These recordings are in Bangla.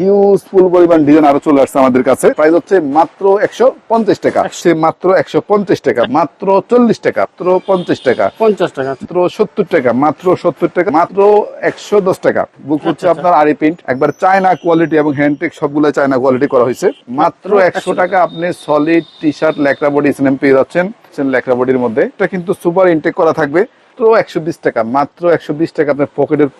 হিউজফুল পরিমাণ ডিজাইন আরও চলে আসছে আমাদের কাছে। প্রাইস হচ্ছে মাত্র একশো পঞ্চাশ টাকা। সে মাত্র একশো পঞ্চাশ টাকা মাত্র চল্লিশ টাকা মাত্র পঞ্চাশ টাকা। পঞ্চাশ টাকা। মাত্র সত্তর টাকা মাত্র সত্তর টাকা মাত্র একশো দশ টাকা। বুক হচ্ছে আচ্ছা, আপনার আরি প্রিন্ট একবার চায়না কোয়ালিটি এবং হ্যান্ডটেক সবগুলো চায়না কোয়ালিটি করা হয়েছে। মাত্র একশো টাকা আপনি solid T shirt Lycra body সিনেম পেয়ে যাচ্ছেন। লেকরা বডির মধ্যে। এটা কিন্তু সুপার ইনটেক করা থাকবে। মাত্র একশো বিশ টাকা মাত্র একশো বিশ টাকা আপনার পকেটের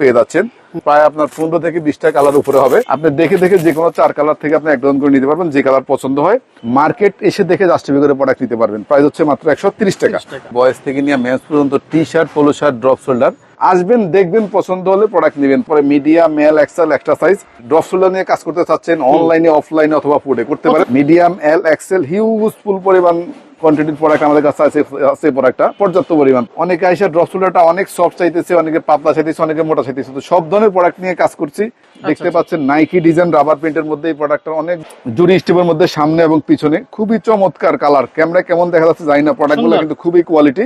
পেয়ে যাচ্ছেন। প্রায় আপনার পনেরো থেকে বিশটা কালার উপরে হবে। আপনি দেখে দেখে যে কোনো চার কালার থেকে আপনি একদম করে নিতে পারবেন যে কালার পছন্দ হয়। মার্কেট এসে দেখে জাস্টিফাই করে প্রোডাক্ট নিতে পারবেন। প্রাইস হচ্ছে মাত্র একশো টাকা। বয়স থেকে নিয়ে মেন্স পর্যন্ত T shirt polo shirt drop shoulder আসবেন দেখবেন পছন্দ হলে প্রোডাক্ট নেবেন। পরে medium M L XL extra size drop shoulder নিয়ে কাজ করতে চাচ্ছেন অনলাইনে অফলাইনে অথবা ফুডে করতে পারেন। মিডিয়াম এল এক্সেল হিউজফুল পরিমাণ কোয়ান্টিটির প্রোডাক্ট আমাদের কাছে আছে আছে প্রোডাক্টটা পর্যাপ্ত পরিমাণ। অনেকে আইসা ড্রপ শোল্ডারটা অনেক সফট চাইতেছে অনেকে পাতলা চাইতেছে অনেকে মোটা চাইতেছে। তো সব ধরনের প্রোডাক্ট নিয়ে কাজ করছি। দেখতে পাচ্ছেন নাইকি ডিজাইন রাবার প্রিন্টের মধ্যে এই প্রোডাক্টটা অনেক জুরি স্টিপের মধ্যে সামনে এবং পিছনে। খুবই চমৎকার কালার ক্যামেরা কেমন দেখা যাচ্ছে জানি না প্রোডাক্টগুলো। কিন্তু খুবই কোয়ালিটি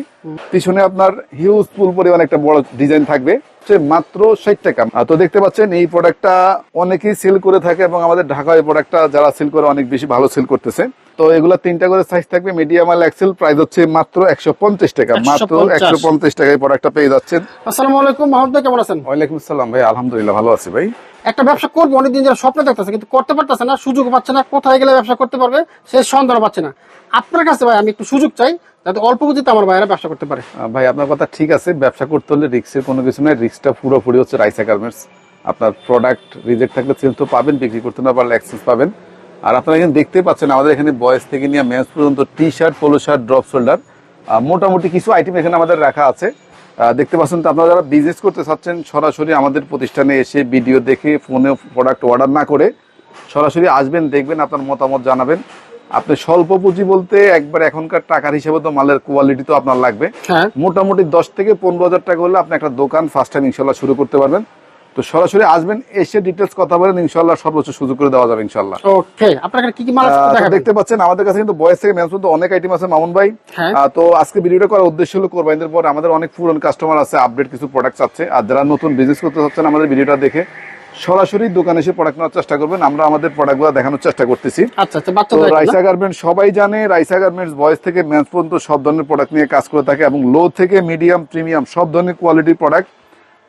পিছনে আপনার হিউজ ফুল পরিমাণ একটা বড় ডিজাইন থাকবে। হচ্ছে মাত্র ষাট টাকা। তো দেখতে পাচ্ছেন এই প্রোডাক্টটা অনেকেই সেল করে থাকে এবং আমাদের ঢাকা এই প্রোডাক্টটা যারা সেল করে অনেক বেশি ভালো সেল করতেছে। তো এগুলা তিনটা করে সাইজ থাকবে। মিডিয়াম আর এক্সেল প্রাইস হচ্ছে মাত্র একশো পঞ্চাশ টাকা। মাত্র 150 একশো পঞ্চাশ টাকায় প্রোডাক্টটা পেয়ে যাচ্ছেন। আসসালামু আলাইকুম মাহমুদ কেমন আছেন? ওয়ালাইকুম আসসালাম ভাই আলহামদুলিল্লাহ ভালো আছি ভাই। একটা ব্যবসা করব অনেকদিন যারা স্বপ্ন দেখতেছে কিন্তু করতে পারতেছে না সুযোগ পাচ্ছে না কোথায় গেলে ব্যবসা করতে পারবে সে সন্ধান পাচ্ছে না। আপনার কাছে ভাই আমি একটু সুযোগ চাই যাতে অল্প পুঁজিতে আমার ভাইয়েরা ব্যবসা করতে পারে। ভাই আপনার কথা ঠিক আছে ব্যবসা করতে হলে রিক্সের কোনো কিছু নাই রিক্সটা পুরোপুরি হচ্ছে রাইসা গার্মেন্টস আপনার প্রোডাক্ট রিজেক্ট থাকলে চেঞ্জ তো পাবেন বিক্রি করতে না পারলে এক্সচেঞ্জ পাবেন। আর আপনারা এখানে দেখতে পাচ্ছেন আমাদের এখানে বয়স থেকে নিয়ে মেন্স পর্যন্ত T shirt polo shirt drop shoulder মোটামুটি কিছু আইটেম এখানে আমাদের রাখা আছে। দেখতে পাচ্ছেন তো আপনারা যারা বিজনেস করতে চাচ্ছেন সরাসরি আমাদের প্রতিষ্ঠানে এসে ভিডিও দেখে ফোনে প্রোডাক্ট অর্ডার না করে সরাসরি আসবেন দেখবেন আপনার মতামত জানাবেন। আপনি স্বল্প পুঁজি বলতে একবার এখনকার টাকার হিসেবে তো মালের কোয়ালিটি তো আপনার লাগবে। হ্যাঁ। মোটামুটি দশ থেকে পনেরো হাজার টাকা হলে আপনি একটা দোকান ফার্স্ট টাইম ইনশাল্লাহ শুরু করতে পারবেন। তো সরাসরি আসবেন এসে ডিটেলস কথা বলেন ইনশাল্লাহ সর্বোচ্চ সুযোগ করে দেওয়া যাবে ইনশাল্লাহ ওকে আপনার কি কি মাল আছে? দেখতে পাচ্ছেন আমাদের কাছে কিন্তু বয়স থেকে মেন্স পর্যন্ত অনেক আইটেম আছে মামুন ভাই হ্যাঁ। তো আজকে ভিডিওটা করার উদ্দেশ্য হলো কোরবানিদের পর আমাদের অনেক পুরনো কাস্টমার আছে আপডেট কিছু প্রোডাক্টস আছে আর যারা নতুন বিজনেস করতে চাচ্ছেন আমাদের ভিডিওটা দেখে সরাসরি দোকানে এসে প্রোডাক্ট নেওয়ার চেষ্টা করবেন আমরা আমাদের প্রোডাক্টগুলো দেখানোর চেষ্টা করতেছি আচ্ছা আচ্ছা তো রাইসা গার্মেন্টস সবাই জানে রাইসা গার্মেন্টস বয়স থেকে ম্যাচ পর্যন্ত সব ধরনের প্রোডাক্ট নিয়ে কাজ করে থাকে এবং লো থেকে মিডিয়াম প্রিমিয়াম সব ধরনের কোয়ালিটির প্রোডাক্ট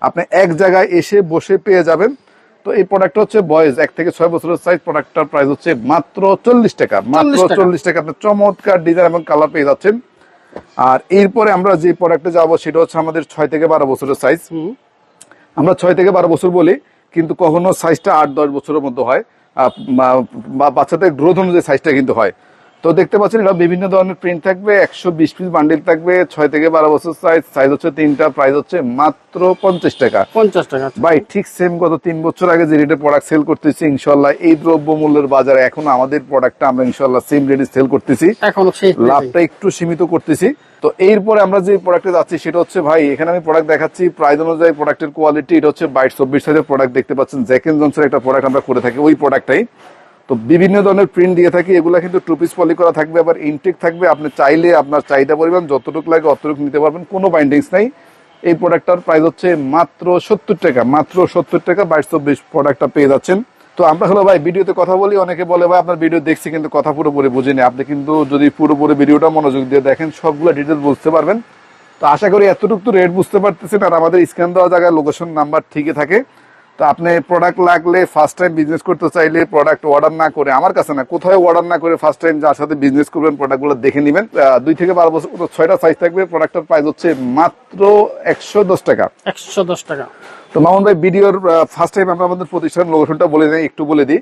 আপনি এক জায়গায় এসে বসে পেয়ে যাবেন। তো এই প্রোডাক্টটা হচ্ছে বয়স এক থেকে ছয় বছরের সাইজ প্রোডাক্টটার প্রাইস হচ্ছে মাত্র চল্লিশ টাকা। মাত্র চল্লিশ টাকা। আপনি চমৎকার ডিজাইন এবং কালার পেয়ে যাচ্ছেন। আর এরপরে আমরা যে প্রোডাক্টে যাব সেটা হচ্ছে আমাদের ছয় থেকে বারো বছরের সাইজ আমরা ছয় থেকে বারো বছর বলি কিন্তু কখনো সাইজটা আট দশ বছরের মধ্যে হয়। বাচ্চাদের গ্রোথ অনুযায়ী সাইজটা কিন্তু হয়। তো দেখতে পাচ্ছেন এটা বিভিন্ন ধরনের প্রিন্ট থাকবে একশো বিশ পিস বান্ডিল থাকবে ছয় থেকে বারো বছর সাইজ সাইজ হচ্ছে তিনটা প্রাইস হচ্ছে মাত্র পঞ্চাশ টাকা। পঞ্চাশ টাকা। ভাই ঠিক সেম গত তিন বছর আগে যে রেটে প্রোডাক্ট সেল করতেছি ইনশাল্লাহ এই দ্রব্য মূল্যের বাজারে এখন আমাদের প্রোডাক্টটা আমরা ইনশাল্লাহ সেম রেটে সেল করতেছি। এখনও লাভটা একটু সীমিত করতেছি। তো এরপরে আমরা যে প্রোডাক্টে যাচ্ছি সেটা হচ্ছে ভাই এখানে আমি প্রোডাক্ট দেখাচ্ছি প্রাইস অনুযায়ী প্রোডাক্টের কোয়ালিটি এটা হচ্ছে বাইশ চব্বিশ সাইজের প্রোডাক্ট দেখতে পাচ্ছেন জ্যাকেন জনসের একটা প্রোডাক্ট আমরা করে থাকি ওই প্রোডাক্টটাই তো বিভিন্ন ধরনের প্রিন্ট দিয়ে থাকি, এগুলা কিন্তু টু পিস পলি করা থাকবে, আবার ইনটেক থাকবে। আপনি চাইলে আপনার চাহিদা পরিমাণ যতটুকু লাগে অতটুকু নিতে পারবেন, কোনো বাইন্ডিংস নাই। এই প্রোডাক্টটার প্রাইস হচ্ছে মাত্র সত্তর টাকা, মাত্র সত্তর টাকা, বাইশ চব্বিশ প্রোডাক্টটা পেয়ে যাচ্ছেন। তো আমরা হলো ভাই, ভিডিওতে কথা বলি, অনেকে বলে ভাই, আপনার ভিডিও দেখছি কিন্তু কথা পুরোপুরি বুঝিনি। আপনি কিন্তু যদি পুরোপুরি ভিডিওটা মনোযোগ দিয়ে দেখেন, সবগুলো ডিটেলস বুঝতে পারবেন। তো আশা করি এতটুকু তো রেট বুঝতে পারতেছেন, আর আমাদের স্ক্যান দেওয়া জায়গায় লোকেশন নাম্বার ঠিকই থাকে। তো আপনি প্রোডাক্ট লাগলে ফার্স্ট টাইম বিজনেস করতে চাইলে প্রোডাক্ট অর্ডার না করে আমার কাছে না কোথাও অর্ডার না করে ফার্স্ট টাইম যার সাথে বিজনেস করবেন প্রোডাক্টগুলো দেখে নেবেন। দুই থেকে বারো বছর ছয়টা সাইজ থাকবে প্রোডাক্টের প্রাইস হচ্ছে মাত্র একশো দশ টাকা। একশো দশ টাকা। তো মামুন ভাই ভিডিওর ফার্স্ট টাইম আমরা আমাদের প্রতিষ্ঠান লোকেশনটা বলে দিই একটু বলে দিই।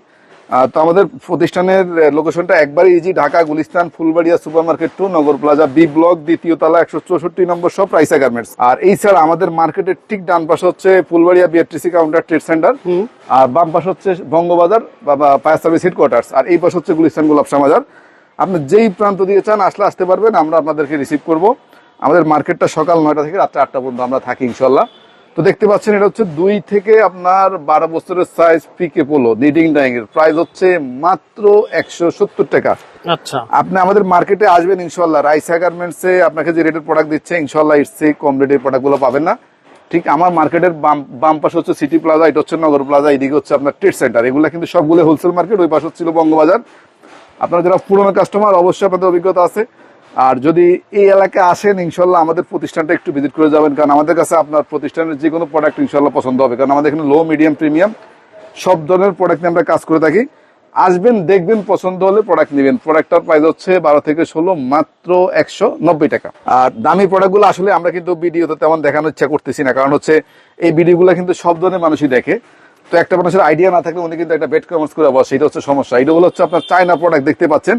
তো আমাদের প্রতিষ্ঠানের লোকেশনটা একবার easy Dhaka Gulistan Fulbaria super market two Nagar plaza B block দ্বিতীয় তলা একশো চৌষট্টি নম্বর সব রাইসা গার্মেন্টস আর এই ছাড়া আমাদের মার্কেটের ঠিক ডান পাশে হচ্ছে Fulbaria BRTC counter trade centre আর বাম পাশে হচ্ছে বঙ্গবাজার বা ফায়ার সার্ভিস হেডকোয়ার্টার্স আর এই পাশে হচ্ছে গুলিস্তান গোলাপশা বাজার আপনি যেই প্রান্ত দিয়ে চান আসলে আসতে পারবেন আমরা আপনাদেরকে রিসিভ করব। আমাদের মার্কেটটা সকাল নয়টা থেকে রাত্রে আটটা পর্যন্ত আমরা থাকি ইনশাল্লাহ তো দেখতে পাচ্ছেন এটা হচ্ছে দুই থেকে আপনার বারো বছরের size pique polo knitting dyeing এর। প্রাইস হচ্ছে মাত্র একশো সত্তর টাকা। আচ্ছা। আপনি আমাদের মার্কেটে আসবেন ইনশাল্লাহ রাইসা গার্মেন্টস এ আপনাকে যে রেটের প্রোডাক্ট দিচ্ছে ইনশাল্লাহ ইটস কম রেটের প্রোডাক্টগুলো পাবেন না। ঠিক আমার মার্কেটের বাম বাম পাশে হচ্ছে সিটি প্লাজা এটা হচ্ছে নগর প্লাজা এদিকে হচ্ছে আপনার ট্রেড সেন্টার এগুলো কিন্তু সবগুলো হোলসেল মার্কেট ওই পাশে হচ্ছিল বঙ্গবাজার। আপনারা যারা পুরোনো কাস্টমার অবশ্যই আপনাদের অভিজ্ঞতা আছে। আর যদি এই এলাকায় আসেন, ইনশাল্লাহ আমাদের প্রতিষ্ঠানটা একটু ভিজিট করে যাবেন। কারণ আমাদের কাছে আপনার প্রতিষ্ঠানের যে কোনো প্রোডাক্ট ইনশাল্লাহ পছন্দ হবে। কারণ আমাদের এখানে লো মিডিয়াম প্রিমিয়াম সব ধরনের প্রোডাক্ট নিয়ে আমরা কাজ করে থাকি। আসবেন, দেখবেন, পছন্দ হলে প্রোডাক্ট নেবেন। প্রোডাক্টটার প্রাইস হচ্ছে বারো থেকে ষোলো মাত্র একশো নব্বই টাকা। আর দামি প্রোডাক্টগুলো আসলে আমরা কিন্তু ভিডিওতে তেমন দেখানোর ইচ্ছা করতেছি না। কারণ হচ্ছে এই ভিডিওগুলো কিন্তু সব ধরনের মানুষই দেখে। তো একটা মানুষের আইডিয়া না থাকলে উনি কিন্তু একটা বেড কমার্স করে বসে। এটা হচ্ছে সমস্যা। এটা হচ্ছে আপনার চায়না প্রোডাক্ট দেখতে পাচ্ছেন।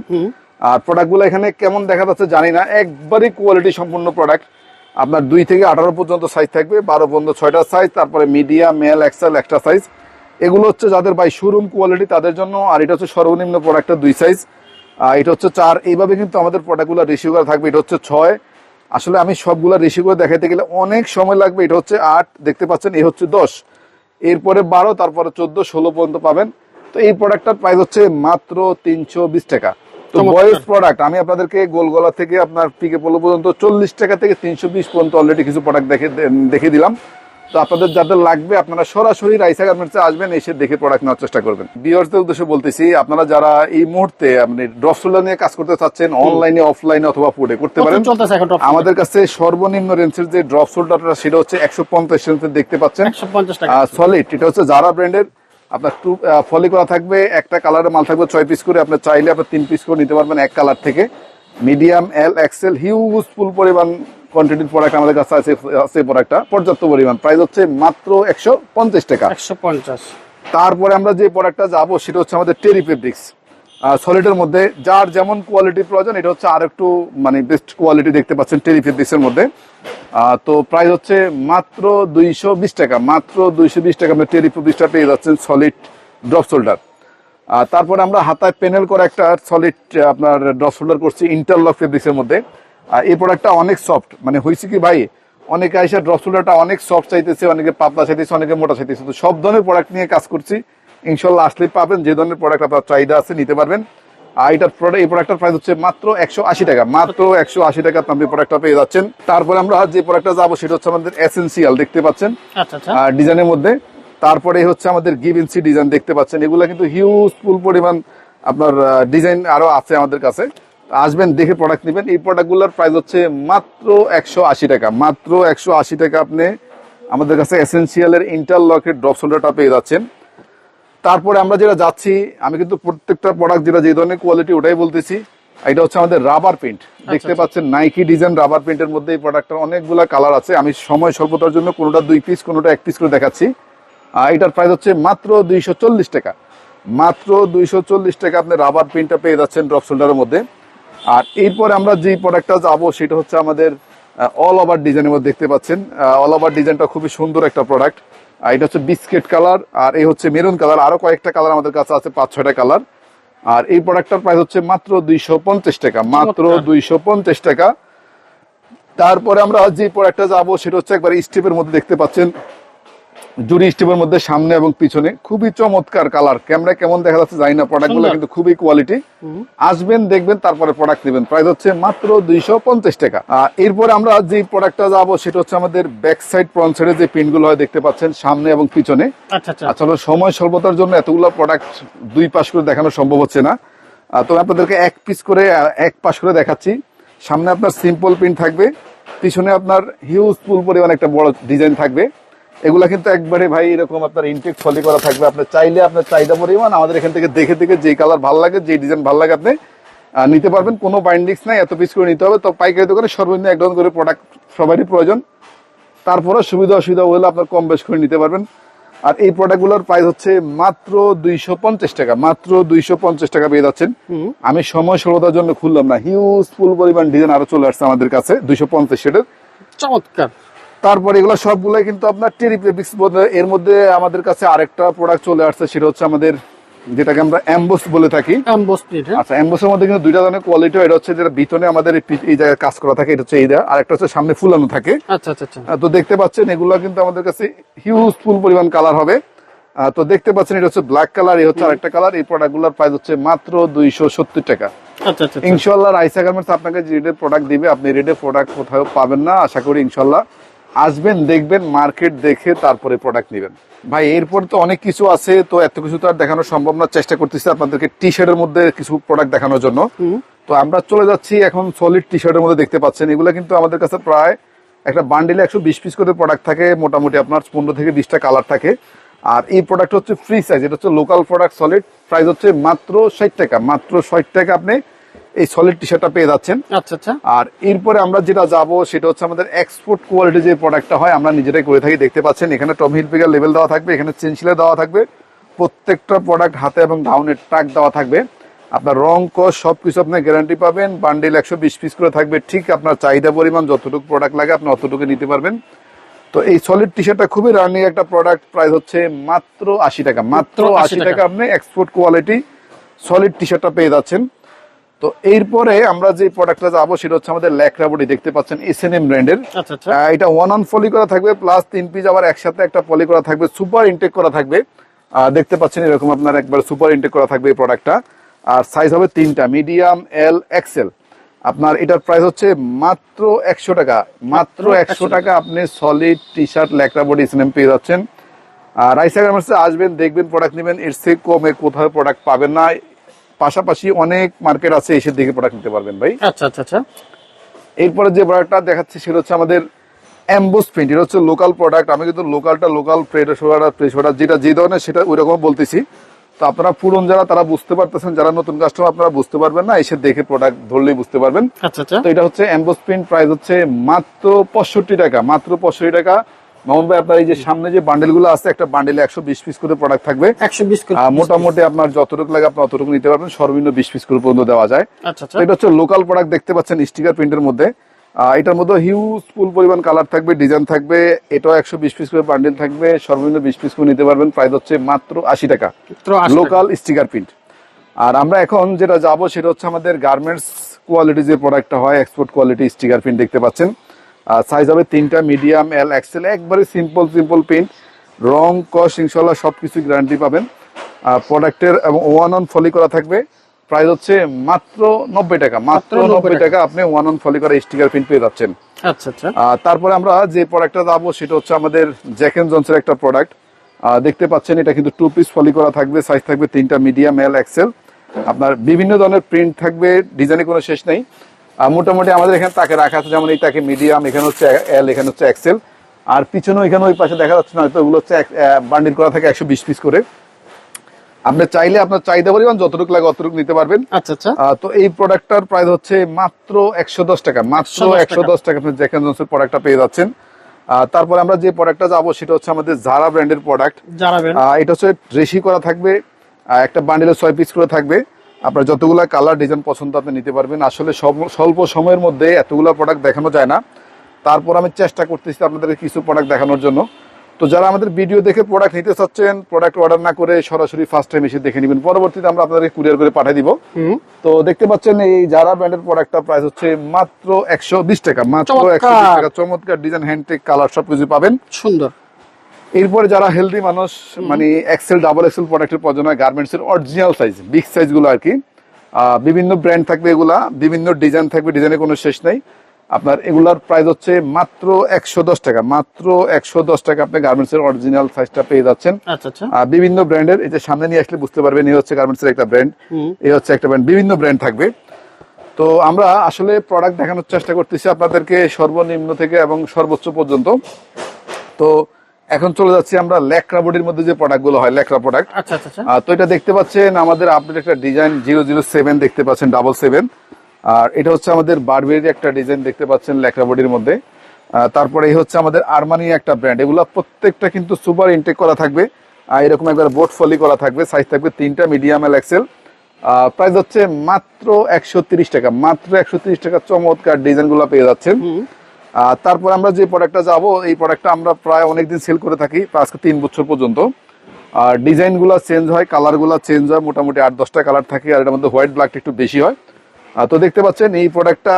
আর প্রোডাক্টগুলো এখানে কেমন দেখা যাচ্ছে জানি না। একবারই কোয়ালিটি সম্পূর্ণ প্রোডাক্ট আপনার দুই থেকে আঠারো পর্যন্ত সাইজ থাকবে, বারো পর্যন্ত ছয়টা সাইজ তারপরে medium M L XL extra size এগুলো হচ্ছে যাদের বাই শোরুম কোয়ালিটি তাদের জন্য, আর এটা হচ্ছে সর্বনিম্ন প্রোডাক্টের দুই সাইজ এটা হচ্ছে চার, এইভাবে কিন্তু আমাদের প্রোডাক্টগুলো রেশিও করা থাকবে, এটা হচ্ছে ছয়। আসলে আমি সবগুলা রেশিও করে দেখাইতে গেলে অনেক সময় লাগবে, এটা হচ্ছে আট, দেখতে পাচ্ছেন, এই হচ্ছে দশ। এরপরে বারো, তারপরে চোদ্দ, ষোলো পর্যন্ত পাবেন। তো এই প্রোডাক্টটার প্রাইস হচ্ছে মাত্র তিনশো বিশ টাকা। তো। প্রোডাক্ট আমি আপনাদেরকে গোলগলা থেকে আপনার পিকে পোলো পর্যন্ত চল্লিশ টাকা থেকে তিনশো বিশ পর্যন্ত অলরেডি কিছু প্রোডাক্ট দেখে দেখে দিলাম। তো আপনাদের যাদের লাগবে আপনারা সরাসরি রাইসা গার্মেন্টসে আসবেন এসে দেখে প্রোডাক্ট নেওয়ার চেষ্টা করবেন। বিয়ার্সদের উদ্দেশ্যে বলতেছি আপনারা যারা এই মুহূর্তে আপনি ড্রপ নিয়ে কাজ করতে চাচ্ছেন অনলাইনে অফলাইনে অথবা ফুডে করতে পারেন। আমাদের কাছে সর্বনিম্ন রেঞ্জের যে ড্রপ শোল্ডারটা সেটা হচ্ছে একশো পঞ্চাশ দেখতে পাচ্ছেন। সলিড এটা হচ্ছে জারা ব্র্যান্ডের আপনার টু ফলি করা থাকবে একটা কালারের মাল থাকবে ছয় পিস করে। আপনি চাইলে আপনার তিন পিস করে নিতে পারবেন এক কালার থেকে। মিডিয়াম এল এক্সেল হিউজফুল পরিমাণ কোয়ান্টিটির প্রোডাক্ট আমাদের কাছে আছে আছে প্রোডাক্টটা পর্যাপ্ত পরিমাণ। প্রাইস হচ্ছে মাত্র একশো পঞ্চাশ টাকা। একশো পঞ্চাশ। তারপরে আমরা যে প্রোডাক্টটা যাব সেটা হচ্ছে আমাদের টেরি ফেব্রিক্স সলিডের মধ্যে। যার যেমন কোয়ালিটি প্রয়োজন, এটা হচ্ছে আর একটু মানে বেস্ট কোয়ালিটি দেখতে পাচ্ছেন টেরি ফেব্রিক্সের মধ্যে। তো প্রাইস হচ্ছে মাত্র দুইশো বিশ টাকা। মাত্র দুইশো বিশ টাকা আপনি টেরি ফেব্রিক্সটা পেয়ে যাচ্ছেন সলিড ড্রপ শোল্ডার আর তারপরে আমরা হাতায় প্যানেল করে একটা সলিড আপনার ড্রপ শোল্ডার করছি ইন্টারলক ফেব্রিক্সের মধ্যে। এই প্রোডাক্টটা অনেক সফট মানে হয়েছে কি ভাই, অনেকে আইসা ড্রপ শোল্ডারটা অনেক সফট চাইতেছে, অনেকে পাতলা চাইতেছে, অনেকে মোটা চাইতেছে। তো সব ধরনের প্রোডাক্ট নিয়ে কাজ করছি। ইনশাল্লাহ আসলেই পাবেন যে ধরনের প্রোডাক্ট আপনার চাহিদা আছে নিতে পারবেন। আর এটার প্রোডাক্ট এই প্রোডাক্টটার প্রাইস হচ্ছে মাত্র একশো আশি টাকা। মাত্র একশো আশি টাকা আপনি প্রোডাক্টটা পেয়ে যাচ্ছেন। তারপরে আমরা যে প্রোডাক্টটা যাব সেটা হচ্ছে আমাদের এসেন্সিয়াল দেখতে পাচ্ছেন? আচ্ছা আচ্ছা। আর ডিজাইনের মধ্যে। তারপরে হচ্ছে আমাদের গিভেন্সি ডিজাইন দেখতে পাচ্ছেন। এগুলো কিন্তু হিউজফুল পরিমাণ আপনার ডিজাইন আরও আছে আমাদের কাছে। আসবেন দেখে প্রোডাক্ট নেবেন। এই প্রোডাক্টগুলোর প্রাইস হচ্ছে মাত্র একশো আশি টাকা। মাত্র একশো আশি টাকা আপনি আমাদের কাছে এসেন্সিয়ালের ইন্টারলকের ড্রপ শোল্ডারটা পেয়ে যাচ্ছেন। তারপরে আমরা যেটা যাচ্ছি আমি কিন্তু প্রত্যেকটা প্রোডাক্ট যেটা যে ধরনের কোয়ালিটি ওটাই বলতেছি এটা হচ্ছে আমাদের রাবার প্রিন্ট দেখতে পাচ্ছেন নাইকি ডিজাইন রাবার প্রিন্টের মধ্যে এই প্রোডাক্টের অনেকগুলা কালার আছে। আমি সময় স্বল্পতার জন্য কোনোটা দুই পিস কোনোটা এক পিস করে দেখাচ্ছি। আর এটার প্রাইস হচ্ছে মাত্র দুইশো চল্লিশ টাকা। মাত্র দুইশো চল্লিশ টাকা আপনি রাবার প্রিন্টটা পেয়ে যাচ্ছেন ড্রপ শোল্ডারের মধ্যে। আর এরপরে আমরা যে প্রোডাক্টটা যাব সেটা হচ্ছে আমাদের অল ওভার ডিজাইনের মধ্যে দেখতে পাচ্ছেন। অল ওভার ডিজাইনটা খুবই সুন্দর একটা প্রোডাক্ট এটা হচ্ছে বিস্কেট কালার আর এই হচ্ছে মেরুন কালার। আরও কয়েকটা কালার আমাদের কাছে আছে পাঁচ ছয়টা কালার। আর এই প্রোডাক্টটার প্রাইস হচ্ছে মাত্র দুইশো পঞ্চাশ টাকা মাত্র দুইশো পঞ্চাশ টাকা। তারপরে আমরা যে প্রোডাক্টটা যাব সেটা হচ্ছে একবার স্টেপের মধ্যে দেখতে পাচ্ছেন। জুরি স্টেপের মধ্যে সামনে এবং পিছনে। খুবই চমৎকার কালার। ক্যামেরা কেমন দেখা যাচ্ছে জানি না। প্রোডাক্টগুলো কিন্তু খুবই কোয়ালিটি আসবেন দেখবেন তারপরে প্রোডাক্ট নেবেন। প্রাইস হচ্ছে মাত্র দুইশো পঞ্চাশ টাকা। এরপরে আমরা যে প্রোডাক্টটা যাব সেটা হচ্ছে আমাদের ব্যাক সাইড ফ্রন্ট সাইডে যে পিনগুলো হয় দেখতে পাচ্ছেন সামনে এবং পিছনে। আচ্ছা আচ্ছা। আসলে সময় স্বল্পতার জন্য এতগুলো প্রোডাক্ট দুই পাশ করে দেখানো সম্ভব হচ্ছে না। আহ, তো আপনাদেরকে এক পিস করে এক পাশ করে দেখাচ্ছি। সামনে আপনার সিম্পল প্রিন্ট থাকবে পিছনে আপনার হিউজ হিউজফুল পরিমাণ একটা বড় ডিজাইন থাকবে। এগুলা কিন্তু একবারে ভাই এরকম আপনার ইনটেক ফলি করা থাকবে। আপনার চাইলে আপনার চাহিদা পরিমাণ আমাদের এখান থেকে দেখে দেখে যে কালার ভালো লাগে যে ডিজাইন ভালো লাগে আপনি নিতে পারবেন। কোনো বাইন্ডিংস নাই এত পিস করে নিতে হবে। তো পাইকারি দোকানে সর্বনিম্ন এক ডজন করে প্রোডাক্ট সবারই প্রয়োজন। তারপরে সুবিধা অসুবিধা হলে আপনার কম বেশ করে নিতে পারবেন। আর এই প্রোডাক্টগুলোর প্রাইস হচ্ছে মাত্র দুইশো পঞ্চাশ টাকা। মাত্র দুইশো পঞ্চাশ টাকা পেয়ে যাচ্ছেন। আমি সময় স্বল্পতার জন্য খুললাম না। হিউজ ফুল পরিমাণ ডিজাইন আরও চলে আসছে আমাদের কাছে দুইশো পঞ্চাশ সেটের চমৎকার। তারপরে এগুলো সবগুলাই কিন্তু আপনার টেরিপ্লেপিক্স এর মধ্যে আমাদের কাছে আরেকটা প্রোডাক্ট চলে আসছে সেটা হচ্ছে আমাদের যেটাকে আমরা অ্যাম্বোস বলে থাকি। আচ্ছা অ্যাম্বোসের মধ্যে কিন্তু দুইটা ধরনের কোয়ালিটি এটা হচ্ছে যেটা ভিতরে আমাদের এই জায়গায় কাজ করা থাকে এটা হচ্ছে এইটা আর একটা হচ্ছে সামনে ফুলানো থাকে। আচ্ছা আচ্ছা আচ্ছা। তো দেখতে পাচ্ছেন এগুলো কিন্তু আমাদের কাছে হিউজ ফুল পরিমাণ কালার হবে। তো দেখতে পাচ্ছেন এটা হচ্ছে ব্ল্যাক কালার এই হচ্ছে আরেকটা কালার এই প্রোডাক্টগুলোর প্রাইস হচ্ছে মাত্র দুইশো সত্তর টাকা। আচ্ছা আচ্ছা। ইনশাল্লাহ রাইসা গার্মেন্টস আপনাকে যে রেটের প্রোডাক্ট দিবে আপনি রেটের প্রোডাক্ট কোথাও পাবেন না। আশা করি ইনশাল্লাহ আসবেন দেখবেন মার্কেট দেখে তারপরে প্রোডাক্ট নেবেন। ভাই এরপর তো অনেক কিছু আছে তো এত কিছু তো আর দেখানো সম্ভব না। চেষ্টা করতেছি আপনাদেরকে টি শার্টের মধ্যে কিছু প্রোডাক্ট দেখানোর জন্য। তো আমরা চলে যাচ্ছি এখন সলিড টি শার্টের মধ্যে দেখতে পাচ্ছেন। এগুলো কিন্তু আমাদের কাছে প্রায় একটা বান্ডিলে একশো বিশ পিস করে প্রোডাক্ট থাকে। মোটামুটি আপনার পনেরো থেকে বিশটা কালার থাকে। আর এই প্রোডাক্ট হচ্ছে ফ্রি সাইজ এটা হচ্ছে লোকাল প্রোডাক্ট সলিড প্রাইস হচ্ছে মাত্র ষাট টাকা মাত্র ষাট টাকা আপনি এই সলিড টি শার্টটা পেয়ে যাচ্ছেন। আচ্ছা আচ্ছা। আর এরপরে আমরা যেটা যাব সেটা হচ্ছে আমাদের এক্সপোর্ট কোয়ালিটি যে প্রোডাক্টটা হয় আমরা নিজেরাই করে থাকি দেখতে পাচ্ছেন এখানে টম হিলপিকার লেভেল দেওয়া থাকবে এখানে চেনশিলে দেওয়া থাকবে প্রত্যেকটা প্রোডাক্ট হাতে এবং ডাউনের ট্রাক দেওয়া থাকবে। আপনার রং কস সবকিছু আপনার গ্যারান্টি পাবেন বান্ডিল একশো বিশ পিস করে থাকবে ঠিক আপনার চাহিদা পরিমাণ যতটুকু প্রোডাক্ট লাগে আপনি অতটুকু নিতে পারবেন। তো এই সলিড টি শার্টটা খুবই রানিং একটা প্রোডাক্ট প্রাইস হচ্ছে মাত্র আশি টাকা মাত্র মাত্র 80 আশি টাকা আপনি এক্সপোর্ট কোয়ালিটি সলিড টি শার্টটা পেয়ে যাচ্ছেন। তো এরপরে আমরা যে প্রোডাক্টটা যাব সেটা হচ্ছে আমাদের ল্যাকরা বডি দেখতে পাচ্ছেন এস এন এম ব্র্যান্ডের আচ্ছা আচ্ছা। এটা ওয়ান অন ফলি করা থাকবে প্লাস তিন পিস আবার একসাথে একটা পলি করা থাকবে সুপার ইনটেক করা থাকবে। দেখতে পাচ্ছেন এরকম আপনার একবার সুপার ইনটেক করা থাকবে এই প্রোডাক্টটা আর সাইজ হবে তিনটা মিডিয়াম এল এক্সেল আপনার এটার প্রাইস হচ্ছে মাত্র একশো টাকা। মাত্র একশো টাকা আপনি solid T shirt Lycra body S N M পেয়ে যাচ্ছেন। আর রাইসা গার্মেন্টসে আসবেন দেখবেন প্রোডাক্ট নেবেন এর থেকে কমে কোথাও প্রোডাক্ট পাবেন না। পাশাপাশি অনেক মার্কেট আছে এসে দেখে প্রোডাক্ট নিতে পারবেন ভাই। আচ্ছা আচ্ছা আচ্ছা। এরপরে যে প্রোডাক্টটা দেখাচ্ছি সেটা হচ্ছে আমাদের অ্যাম্বোস পেন্ট এটা হচ্ছে লোকাল প্রোডাক্ট আমি কিন্তু লোকালটা লোকাল প্রেশোয়ার প্রেশোয়ার যেটা যে ধরনের সেটা ওই রকম বলতেছি। তো আপনারা পুরন যারা তারা বুঝতে পারতেছেন যারা নতুন কাস্টমার আপনারা বুঝতে পারবেন না এসে দেখে প্রোডাক্ট ধরলেই বুঝতে পারবেন। আচ্ছা আচ্ছা। তো এটা হচ্ছে অ্যাম্বোস প্রিন্ট প্রাইস হচ্ছে মাত্র পঁয়ষট্টি টাকা মাত্র পঁয়ষট্টি টাকা। মোহাম্মদ ভাই আপনার এই যে সামনে যে বান্ডেলগুলো আছে একটা বান্ডেলে একশো বিশ পিস করে প্রোডাক্ট থাকবে। একশো বিশ মোটামুটি আপনার যতটুকু লাগে আপনি অতটুকু নিতে পারবেন সর্বনিম্ন বিশ পিস করে পর্যন্ত দেওয়া যায়। আচ্ছা আচ্ছা। এটা হচ্ছে লোকাল প্রোডাক্ট দেখতে পাচ্ছেন স্টিকার প্রিন্টের মধ্যে। এটার মধ্যে হিউজ ফুল পরিমাণ কালার থাকবে ডিজাইন থাকবে এটাও একশো বিশ পিস করে বান্ডিল থাকবে সর্বনিম্ন বিশ পিস করে নিতে পারবেন প্রাইস হচ্ছে মাত্র আশি টাকা। মাত্র 80 টাকা। লোকাল স্টিকার প্রিন্ট আর আমরা এখন যেটা যাব সেটা হচ্ছে আমাদের গার্মেন্টস কোয়ালিটি যে প্রোডাক্টটা হয় এক্সপোর্ট কোয়ালিটি স্টিকার প্রিন্ট দেখতে পাচ্ছেন। সাইজ হবে তিনটা মিডিয়াম এল এক্সেল একবারে সিম্পল সিম্পল প্রিন্ট রং কস ইনশাল্লাহ সবকিছু গ্যারান্টি পাবেন। প্রোডাক্টের এবং ওয়ান অন ফলি করা থাকবে। প্রাইস হচ্ছে মাত্র নব্বই টাকা মাত্র মাত্র 90 নব্বই টাকা। আপনি ওয়ান অন ফলি করা স্টিকার প্রিন্ট পেয়ে যাচ্ছেন। আচ্ছা আচ্ছা। তারপরে আমরা যে প্রোডাক্টটা যাব সেটা হচ্ছে আমাদের জ্যাকেন জনসের একটা প্রোডাক্ট দেখতে পাচ্ছেন এটা কিন্তু টু পিস ফলি করা থাকবে সাইজ থাকবে তিনটা মিডিয়াম এল এক্সেল আপনার বিভিন্ন ধরনের প্রিন্ট থাকবে ডিজাইনে কোনো শেষ নেই। মোটামুটি আমাদের এখানে তাকে রাখা আছে যেমন এই তাকে মিডিয়াম এখানে হচ্ছে এল এখানে হচ্ছে এক্সেল আর পিছনেও এখানে ওই পাশে দেখা যাচ্ছে না হয়তো ওগুলো হচ্ছে বান্ডিল করা থাকে একশো বিশ পিস করে। আপনি চাইলে আপনার চাহিদা পরিমাণ যতটুকু লাগে অতটুকু নিতে পারবেন। আচ্ছা আচ্ছা। তো এই প্রোডাক্টটার প্রাইস হচ্ছে মাত্র একশো দশ টাকা মাত্র একশো দশ টাকা। আপনি জ্যাক জনসের প্রোডাক্টটা পেয়ে যাচ্ছেন। তারপরে আমরা যে প্রোডাক্টটা যাব সেটা হচ্ছে আমাদের জারা ব্র্যান্ডের প্রোডাক্ট এটা হচ্ছে রেশি করা থাকবে একটা বান্ডিলে ছয় পিস করে থাকবে। আপনার যতগুলা কালার ডিজাইন পছন্দ আপনি নিতে পারবেন। আসলে স্বল্প সময়ের মধ্যে এতগুলা প্রোডাক্ট দেখানো যায় না। তারপর আমি চেষ্টা করতেছি আপনাদেরকে কিছু প্রোডাক্ট দেখানোর জন্য। তো যারা আমাদের ভিডিও দেখে প্রোডাক্ট নিতে চাচ্ছেন প্রোডাক্ট অর্ডার না করে সরাসরি ফার্স্ট টাইম এসে দেখে নেবেন। পরবর্তীতে আমরা আপনাদেরকে কুরিয়ার করে পাঠিয়ে দিব। তো দেখতে পাচ্ছেন এই যারা ব্র্যান্ডের প্রোডাক্টটা প্রাইস হচ্ছে মাত্র একশো বিশ টাকা। মাত্র। একশো টাকা। চমৎকার ডিজাইন হ্যান্ডটেক কালার সবকিছু পাবেন। সুন্দর। এরপরে যারা হেলদি মানুষ মানে এক্সেল ডাবল এক্সেল প্রোডাক্টের প্রয়োজন হয় গার্মেন্টস এর অরিজিনাল সাইজ বিগ সাইজগুলো আর কি বিভিন্ন ব্র্যান্ড থাকবে এগুলা বিভিন্ন ডিজাইন থাকবে ডিজাইনের কোনো শেষ নাই। আপনার এগুলার প্রাইস হচ্ছে মাত্র একশো দশ টাকা মাত্র একশো দশ টাকা আপনি গার্মেন্টস এর অরিজিনাল সাইজটা পেয়ে যাচ্ছেন। আচ্ছা আচ্ছা। বিভিন্ন ব্র্যান্ডের এই যে সামনে নিয়ে আসলে বুঝতে পারবেন এই হচ্ছে গার্মেন্টস এর একটা ব্র্যান্ড। এই হচ্ছে একটা ব্র্যান্ড বিভিন্ন ব্র্যান্ড থাকবে। তো আমরা আসলে প্রোডাক্ট দেখানোর চেষ্টা করতেছি আপনাদেরকে সর্বনিম্ন থেকে এবং সর্বোচ্চ পর্যন্ত। তো এখন চলে যাচ্ছি আমরা ল্যাকরা বডির মধ্যে যে প্রোডাক্টগুলো হয় ল্যাকরা প্রোডাক্ট আচ্ছা আচ্ছা আচ্ছা। তো এটা দেখতে পাচ্ছেন আমাদের আপডেট একটা ডিজাইন জিরো জিরো সেভেন দেখতে পাচ্ছেন ডাবল সেভেন আর এটা হচ্ছে আমাদের বারবেরির একটা ডিজাইন দেখতে পাচ্ছেন ল্যাকরা বডির মধ্যে। তারপরে এই হচ্ছে আমাদের আরমানি একটা ব্র্যান্ড এগুলো প্রত্যেকটা কিন্তু সুপার ইনটেক করা থাকবে। আর এরকম একবার বোট ফলি করা থাকবে। সাইজ থাকবে তিনটা মিডিয়াম এল এক্সেল প্রাইস হচ্ছে মাত্র একশো তিরিশ টাকা। মাত্র একশো তিরিশ টাকা চমৎকার ডিজাইনগুলো পেয়ে যাচ্ছেন। তারপর আমরা যে প্রোডাক্টটা যাব এই প্রোডাক্টটা আমরা প্রায় অনেকদিন সেল করে থাকি প্রায় আজকে তিন বছর পর্যন্ত। আর ডিজাইনগুলা চেঞ্জ হয় কালারগুলা চেঞ্জ হয় মোটামুটি আট দশটা কালার থাকে আর এটার মধ্যে হোয়াইট ব্ল্যাকটা একটু বেশি হয়। তো দেখতে পাচ্ছেন এই প্রোডাক্টটা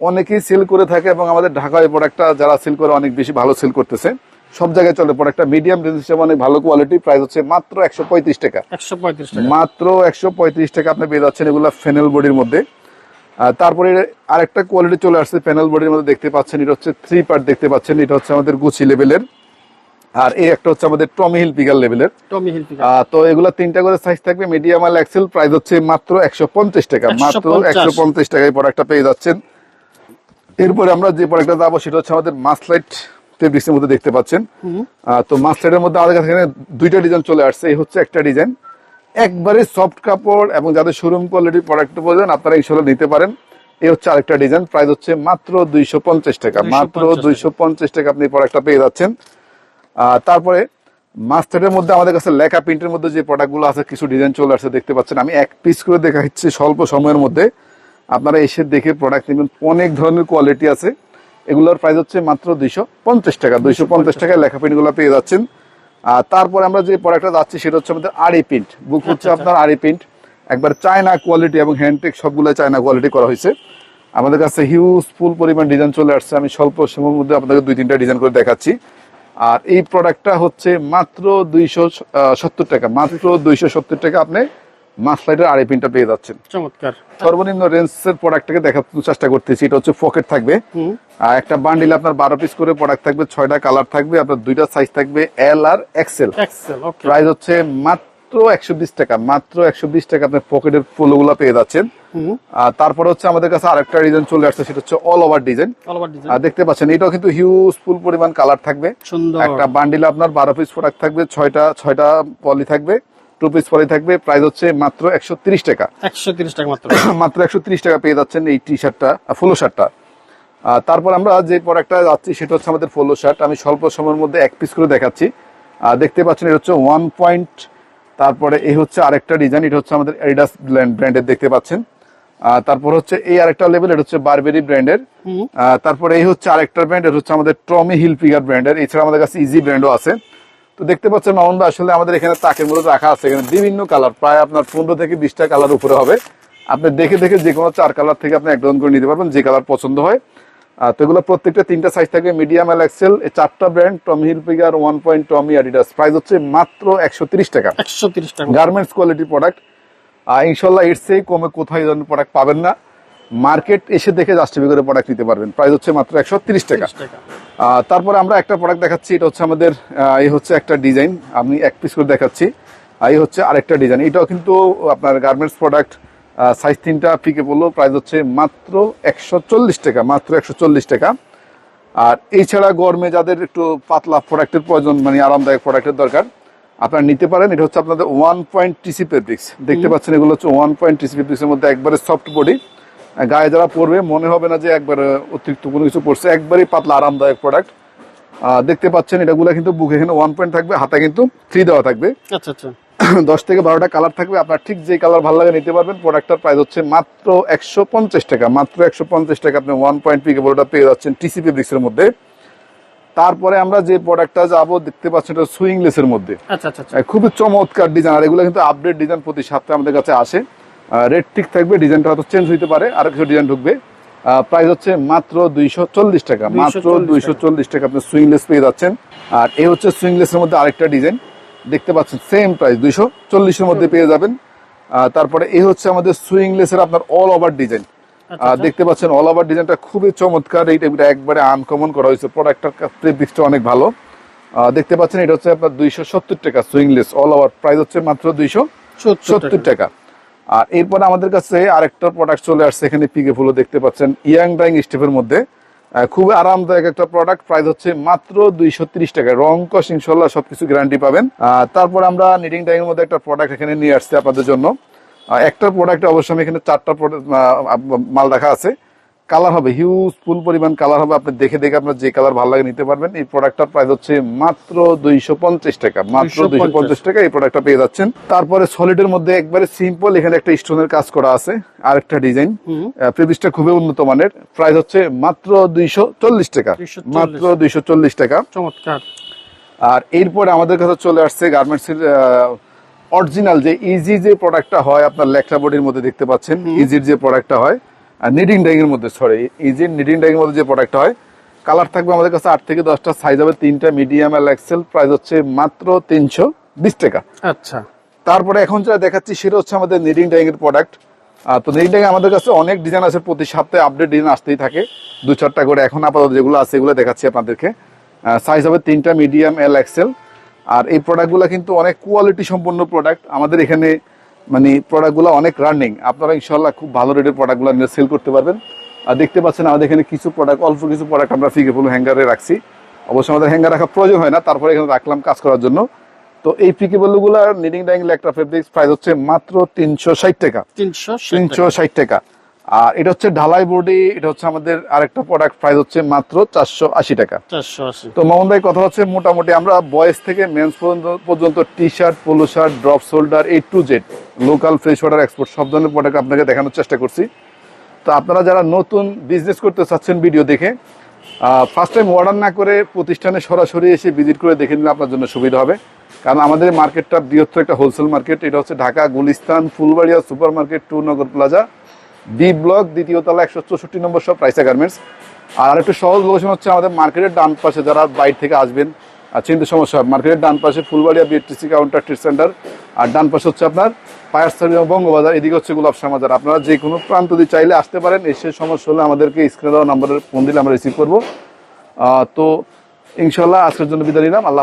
অনেকেই সেল করে থাকে এবং আমাদের ঢাকায় এই প্রোডাক্টটা যারা সেল করে অনেক বেশি ভালো সেল করতেছে। সব জায়গায় চলে প্রোডাক্টটা মিডিয়াম রেঞ্জ হিসেবে অনেক ভালো কোয়ালিটি প্রাইস হচ্ছে মাত্র একশো পঁয়ত্রিশ টাকা। একশো পঁয়ত্রিশ টাকা। মাত্র একশো পঁয়ত্রিশ টাকা আপনি পেয়ে যাচ্ছেন এগুলা ফেনেল বডির মধ্যে। তারপরে আরেকটা কোয়ালিটি চলে আসছে প্যানেল বডির মধ্যে দেখতে পাচ্ছেন এটা হচ্ছে থ্রি পার্ট দেখতে পাচ্ছেন এটা হচ্ছে আমাদের গুচি লেভেলের আর এই একটা হচ্ছে আমাদের টমি হিল পিগার লেভেলের টমি হিল পিকার তো এগুলা তিনটা করে সাইজ থাকবে মিডিয়াম আর এক্সেল প্রাইস হচ্ছে মাত্র একশো পঞ্চাশ টাকা মাত্র 150 একশো পঞ্চাশ টাকায় প্রোডাক্টটা পেয়ে যাচ্ছেন। এরপরে আমরা যে প্রোডাক্টটা যাব সেটা হচ্ছে আমাদের মাসলাইট ফেব্রিক্সের মধ্যে দেখতে পাচ্ছেন। তো মাসলাইটের মধ্যে আমাদের কাছে দুইটা ডিজাইন চলে আসছে এই হচ্ছে একটা ডিজাইন একবারে সফট কাপড় এবং যাদের শোরুম কোয়ালিটির প্রোডাক্ট প্রয়োজন আপনারা ইনশাল্লাহ নিতে পারেন। এই হচ্ছে আরেকটা ডিজাইন প্রাইস হচ্ছে মাত্র দুইশো পঞ্চাশ টাকা। মাত্র দুইশো পঞ্চাশ টাকা আপনি প্রোডাক্টটা পেয়ে যাচ্ছেন। তারপরে মাস্টারের মধ্যে আমাদের কাছে লেখা প্রিন্টের মধ্যে যে প্রোডাক্টগুলো আছে কিছু ডিজাইন চলে আসছে দেখতে পাচ্ছেন। আমি এক পিস করে দেখাচ্ছি স্বল্প সময়ের মধ্যে। আপনারা এসে দেখে প্রোডাক্ট নেবেন। অনেক ধরনের কোয়ালিটি আছে। এগুলোর প্রাইস হচ্ছে মাত্র দুইশো পঞ্চাশ টাকা। দুইশো পঞ্চাশ টাকায় লেখা প্রিন্টগুলো পেয়ে যাচ্ছেন। আর তারপরে আমরা যে প্রোডাক্টটা যাচ্ছি সেটা হচ্ছে আমাদের আড়ি প্রিন্ট বুক হচ্ছে আচ্ছা, আপনার আড়ি প্রিন্ট একবার চায়না কোয়ালিটি এবং হ্যান্ডটেক সবগুলো চায়না কোয়ালিটি করা হয়েছে। আমাদের কাছে হিউজ ফুল পরিমাণ ডিজাইন চলে আসছে। আমি স্বল্প সময়ের মধ্যে আপনাদের দুই তিনটা ডিজাইন করে দেখাচ্ছি। আর এই প্রোডাক্টটা হচ্ছে মাত্র দুইশো সত্তর টাকা। মাত্র দুইশো সত্তর টাকা আপনি মাসলাইটের আড়াই পিনটা পেয়ে যাচ্ছেন। চমৎকার। সর্বনিম্ন রেঞ্জের প্রোডাক্টটাকে দেখার চেষ্টা করতেছি এটা হচ্ছে পকেট থাকবে। আর একটা বান্ডিল আপনার বারো পিস করে প্রোডাক্ট থাকবে ছয়টা কালার থাকবে আপনার দুইটা সাইজ থাকবে এল আর এক্সেল প্রাইস হচ্ছে মাত্র একশো বিশ টাকা মাত্র একশো বিশ টাকা আপনার পকেটের ফুলগুলো পেয়ে যাচ্ছেন। আর তারপরে হচ্ছে আমাদের কাছে আরেকটা ডিজাইন চলে আসছে সেটা হচ্ছে অল ওভার ডিজাইন আর দেখতে পাচ্ছেন এটাও কিন্তু হিউজ ফুল পরিমাণ কালার থাকবে। একটা বান্ডিল আপনার বারো পিস প্রোডাক্ট থাকবে ছয়টা ছয়টা পলি থাকবে। টু পিস পলি থাকবে প্রাইস হচ্ছে মাত্র একশো তিরিশ টাকা। একশো তিরিশ টাকা মাত্র। মাত্র একশো তিরিশ টাকা পেয়ে যাচ্ছেন এই টি শার্টটা ফলো শার্টটা তারপর আমরা যে প্রোডাক্টটা যাচ্ছি সেটা হচ্ছে আমাদের ফলো শার্ট আমি স্বল্প সময়ের মধ্যে এক পিস করে দেখাচ্ছি। আর দেখতে পাচ্ছেন এটা হচ্ছে ওয়ান পয়েন্ট তারপরে এই হচ্ছে আরেকটা ডিজাইন এটা হচ্ছে আমাদের এডিডাস ব্র্যান্ডের দেখতে পাচ্ছেন। তারপর হচ্ছে এই আরেকটা লেভেল এটা হচ্ছে বারবেরি ব্র্যান্ডের তারপরে এই হচ্ছে আরেকটা ব্র্যান্ড এটা হচ্ছে আমাদের টমি হিল ফিগার ব্র্যান্ডের এছাড়া আমাদের কাছে ইজি ব্র্যান্ডও আছে। তো দেখতে পাচ্ছেন মামুন ভাই আসলে আমাদের এখানে তাকের মধ্যে রাখা আছে। এখানে বিভিন্ন কালার প্রায় আপনার পনেরো থেকে বিশটা কালার উপরে হবে। আপনি দেখে দেখে যে কোনো চার কালার থেকে আপনি এক ডজন করে নিতে পারবেন যে কালার পছন্দ হয়। আহ, তো এগুলো প্রত্যেকটা তিনটা সাইজ থাকবে মিডিয়াম এল এক্সেল এই চারটা brand Tommy Hilfiger one point Tommy Adidas price হচ্ছে মাত্র একশো তিরিশ টাকা। একশো তিরিশ টাকা। গার্মেন্টস কোয়ালিটি প্রোডাক্ট ইনশাল্লাহ এর চেয়ে কমে কোথায় ধরনের প্রোডাক্ট পাবেন না। মার্কেট এসে দেখে জাস্টিফাই করে প্রোডাক্ট নিতে পারবেন। প্রাইস হচ্ছে মাত্র একশো তিরিশ টাকা। তারপরে আমরা একটা প্রোডাক্ট দেখাচ্ছি এটা হচ্ছে আমাদের এই হচ্ছে একটা ডিজাইন আমি এক পিস করে দেখাচ্ছি। এই হচ্ছে আরেকটা ডিজাইন এটাও কিন্তু আপনার গার্মেন্টস প্রোডাক্ট সাইজ তিনটা পিকে বলল প্রাইস হচ্ছে মাত্র একশো চল্লিশ টাকা মাত্র একশো চল্লিশ টাকা। আর এছাড়া গরমে যাদের একটু পাতলা প্রোডাক্টের প্রয়োজন মানে আরামদায়ক প্রোডাক্টের দরকার আপনারা নিতে পারেন। এটা হচ্ছে আপনাদের ওয়ান পয়েন্ট টিসি ফেব্রিক্স দেখতে পাচ্ছেন এগুলো হচ্ছে ওয়ান পয়েন্ট টিসি ফেব্রিক্সের মধ্যে একবারে সফট বডি গায়ে যারা পরবে মনে হবে না যে একবারে অতিরিক্ত কোনো কিছু পড়ছে। একবারই পাতলা আরামদায়ক প্রোডাক্ট দেখতে পাচ্ছেন এটাগুলো কিন্তু বুকে এখানে ওয়ান পয়েন্ট থাকবে হাতে কিন্তু থ্রি দেওয়া থাকবে। আচ্ছা আচ্ছা। দশ থেকে বারোটা কালার থাকবে আপনার ঠিক যে কালার ভালো লাগে নিতে পারবেন। প্রোডাক্টটার প্রাইস হচ্ছে মাত্র একশো পঞ্চাশ টাকা মাত্র একশো পঞ্চাশ টাকা আপনি ওয়ান পয়েন্ট পিকে বড়টা পেয়ে যাচ্ছেন টিসি ফেব্রিক্সের মধ্যে। তারপরে আমরা যে প্রোডাক্টটা যাব দেখতে পাচ্ছেন এটা সুইংলেসের মধ্যে। আচ্ছা আচ্ছা আচ্ছা। খুবই চমৎকার ডিজাইন আর এগুলো কিন্তু আপডেট ডিজাইন প্রতি সপ্তাহে আমাদের কাছে আসে। রেড ঠিক থাকবে ডিজাইনটা হয়তো চেঞ্জ হইতে পারে আর কিছু ডিজাইন ঢুকবে। প্রাইস হচ্ছে মাত্র দুইশো চল্লিশ টাকা মাত্র দুইশো চল্লিশ টাকা আপনি সুইংলেস পেয়ে যাচ্ছেন। আর এই হচ্ছে সুইংলেসের মধ্যে আরেকটা ডিজাইন দেখতে পাচ্ছেন সেম প্রাইস দুইশো চল্লিশের মধ্যে পেয়ে যাবেন। তারপরে এই হচ্ছে আমাদের সুইংলেসের আপনার অল ওভার ডিজাইন দেখতে পাচ্ছেন অল ওভার ডিজাইনটা খুবই চমৎকার এই এটা একবারে আনকমন করা হয়েছে। প্রোডাক্টটার ফেব্রিক্সটা অনেক ভালো। দেখতে পাচ্ছেন এটা হচ্ছে আপনার দুইশো সত্তর টাকা সুইংলেস অল ওভার প্রাইস হচ্ছে মাত্র দুইশো সত্তর টাকা। আর এরপরে আমাদের কাছে আরেকটা প্রোডাক্ট চলে আসছে, এখানে পিকে ফুলও দেখতে পাচ্ছেন। ইয়াং ডাইং স্টেপের মধ্যে খুব আরামদায়ক একটা প্রোডাক্ট প্রাইস হচ্ছে মাত্র দুইশো তিরিশ টাকা। রং কস ইনশাল্লাহ সবকিছু গ্যারান্টি পাবেন। তারপর আমরা নিডিং ডাইং এর মধ্যে একটা প্রোডাক্ট এখানে নিয়ে আসছি আপনাদের জন্য। একটা প্রোডাক্ট অবশ্যই আমি এখানে চারটা মাল রাখা আছে। কালার হবে হিউজ ফুল পরিমাণ কালার হবে। আপনি দেখে দেখে আপনার যে কালার ভালো লাগে নিতে পারবেন। এই প্রোডাক্টটার প্রাইস হচ্ছে মাত্র দুইশো পঞ্চাশ টাকা। মাত্র 250 দুইশো পঞ্চাশ টাকা এই প্রোডাক্টটা পেয়ে যাচ্ছেন। তারপরে সলিডের মধ্যে একবারে সিম্পল এখানে একটা স্টোনের কাজ করা আছে আরেকটা ডিজাইন হুম। প্রিভিসটা খুবই উন্নত মানের। প্রাইস হচ্ছে মাত্র দুইশো চল্লিশ টাকা। মাত্র দুইশো চল্লিশ টাকা। চমৎকার। আর এরপরে আমাদের কাছে চলে আসছে গার্মেন্টস এর অরিজিনাল যে ইজি যে প্রোডাক্টটা হয় আপনার লেখা বডির মধ্যে দেখতে পাচ্ছেন। ইজির যে প্রোডাক্টটা হয় আর নিডিং ডাইং এর মধ্যে সরি ইজির নিডিং ডাইং এর মধ্যে যে প্রোডাক্টটা হয় কালার থাকবে আমাদের কাছে আট থেকে দশটা সাইজ হবে তিনটা মিডিয়াম আর এক্সেল প্রাইস হচ্ছে মাত্র তিনশো বিশ টাকা। আচ্ছা। তারপরে এখন যেটা দেখাচ্ছি সেটা হচ্ছে আমাদের নিডিং ডাইং এর প্রোডাক্ট তো নেইটাকে আমাদের কাছে অনেক ডিজাইন আছে প্রতি সপ্তাহে আপডেট ডিজাইন আসতেই থাকে। দু চারটা করে এখন আপাতত যেগুলো আছে এগুলো দেখাচ্ছি আপনাদেরকে। সাইজ হবে তিনটা মিডিয়াম এল এক্সেল আর এই প্রোডাক্টগুলো কিন্তু অনেক কোয়ালিটি সম্পন্ন প্রোডাক্ট আমাদের এখানে মানে প্রোডাক্টগুলো অনেক রানিং আপনারা ইনশাল্লাহ খুব ভালো রেটের প্রোডাক্টগুলো নিয়ে সেল করতে পারবেন। আর দেখতে পাচ্ছেন আমাদের এখানে কিছু প্রোডাক্ট অল্প কিছু প্রোডাক্ট আমরা ফিকে ফুল হ্যাঙ্গারে রাখছি। অবশ্যই আমাদের হ্যাঙ্গার রাখা প্রয়োজন হয় না তারপরে এখানে রাখলাম কাজ করার জন্য। তো এই পিকেবলগুলো নিডিং ডাইং একটা ফেব্রিক্স প্রাইস হচ্ছে মাত্র তিনশো ষাট টাকা। তিনশো তিনশো ষাট টাকা। আর এটা হচ্ছে ঢালাই বডি এটা হচ্ছে আমাদের আরেকটা প্রোডাক্ট প্রাইস হচ্ছে মাত্র চারশো আশি টাকা। তো মামুন ভাই কথা হচ্ছে মোটামুটি আমরা বয়েজ থেকে মেন্স পর্যন্ত পর্যন্ত T shirt polo shirt drop shoulder A to Z local fresh water export সব ধরনের প্রোডাক্ট আপনাকে দেখানোর চেষ্টা করছি। তো আপনারা যারা নতুন বিজনেস করতে চাচ্ছেন ভিডিও দেখে ফার্স্ট টাইম অর্ডার না করে প্রতিষ্ঠানে সরাসরি এসে ভিজিট করে দেখে নিলে আপনার জন্য সুবিধা হবে। কারণ আমাদের মার্কেটটা বৃহত্তর একটা হোলসেল মার্কেট এটা হচ্ছে Dhaka Gulistan Fulbaria super market two Nagar plaza. B block দ্বিতীয় তলা, একশো চৌষট্টি নম্বর সব প্রাইসা গার্মেন্টস আর একটা সহজ লোকেশন হচ্ছে আমাদের মার্কেটের ডান পাশে, যারা বাইরে থেকে আসবেন, আর চিন্তা সমস্যা মার্কেটের ডান পাশে Fulbaria BATC counter trade centre আর ডান পাশে হচ্ছে আপনার পায়ার স্টাডিয়াম বঙ্গবাজার, এদিকে হচ্ছে গোলাপ বাজার আপনারা যে কোনো প্রান্ত দিয়ে চাইলে আসতে পারেন, এসে সমস্যা হলে আমাদেরকে স্ক্রিনে দেওয়া নম্বরের ফোন দিলে আমরা রিসিভ করব। তো ইনশাল্লাহ আজকের জন্য বিদায় নিলাম। আল্লাহ